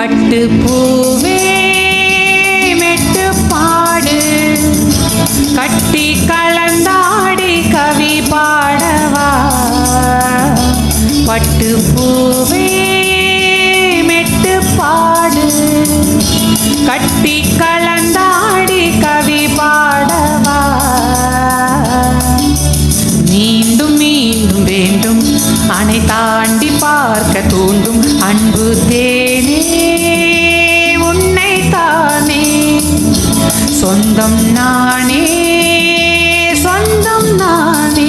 பட்டு பூவே மெட்டு பாடு. கட்டி கலந்தாடி கவி பாடவா. பட்டு பூவே மெட்டு பாடு. கட்டி கலந்தாடி கவி பாடவா. மீண்டும் மீண்டும் வேண்டும். அணை தாண்டி பார்க்க தூண்டும் அன்பு தேனே. சொந்தம் நானே சொந்தம் நானே.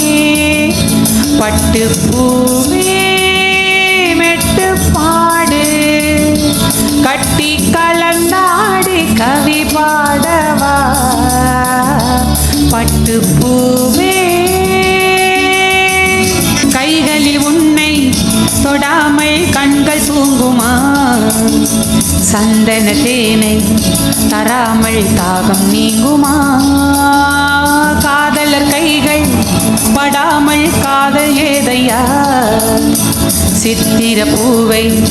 பட்டு பூவே மெட்டு பாடு. கட்டி கலந்தாடு கவி பாடவா. பட்டு பூவே கைகளில் உன்னை தொடாமல் கண்கள் தூங்குமா? சந்தன தேனை தராமல் தாகம் நீங்குமா? காதலர் கைகள் படாமல் காதல் ஏதையா? சித்திர பூவை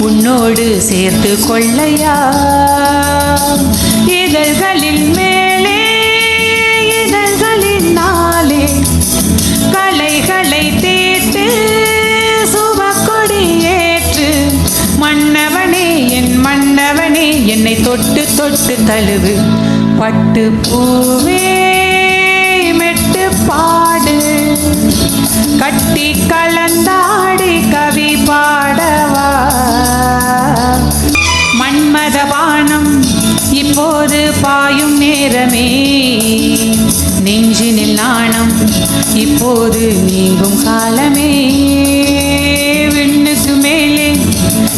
உன்னோடு சேர்த்து கொள்ளையா? இதழ்களில் மே தொட்டு தழுவு. பட்டு பூவே மெட்டு பாடு. கட்டி கலந்தாடி கவி பாடவா. மன்மதவானம் இப்போது பாயும் நேரமே. நெஞ்சினில் நாணம் இப்போது நீங்கும் காலமே.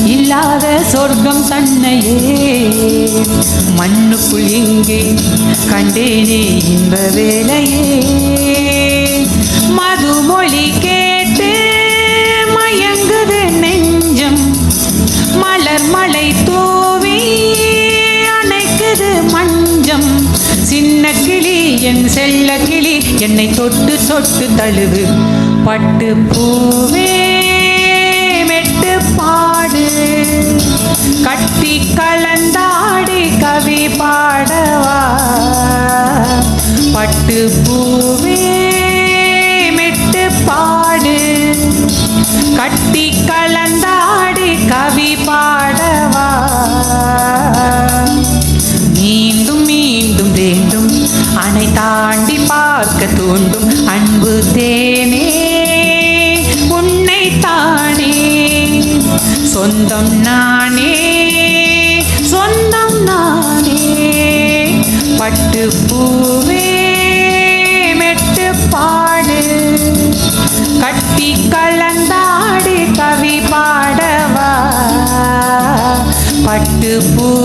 இல்லாத சொர்க்கம் தன்னையே மண்ணுக்குள் இங்கே கண்டேனே இன்ப வேலையே மதுமொழி கேட்டு மயங்குது நெஞ்சம் மலர் மலை தூவி அணைக்குது மஞ்சம். சின்ன கிளி என் செல்ல கிளி என்னை தொட்டு தொட்டு தழுவு பட்டு பூவே. பாடு. கட்டி கலந்தாடி கவி பாடவா. பட்டு பூவே மெட்டு பாடு. கட்டி கலந்தாடி கவி பாடவா. மீண்டும் மீண்டும் வேண்டும். அணை தாண்டி பார்க்க தூண்டும். அன்பு தேனே. சொந்தம் நானே சொந்தம் நானே. பட்டு பூவே மெட்டு பாடு. கட்டி கலந்தாடு கவி பாடவா. பட்டு பூ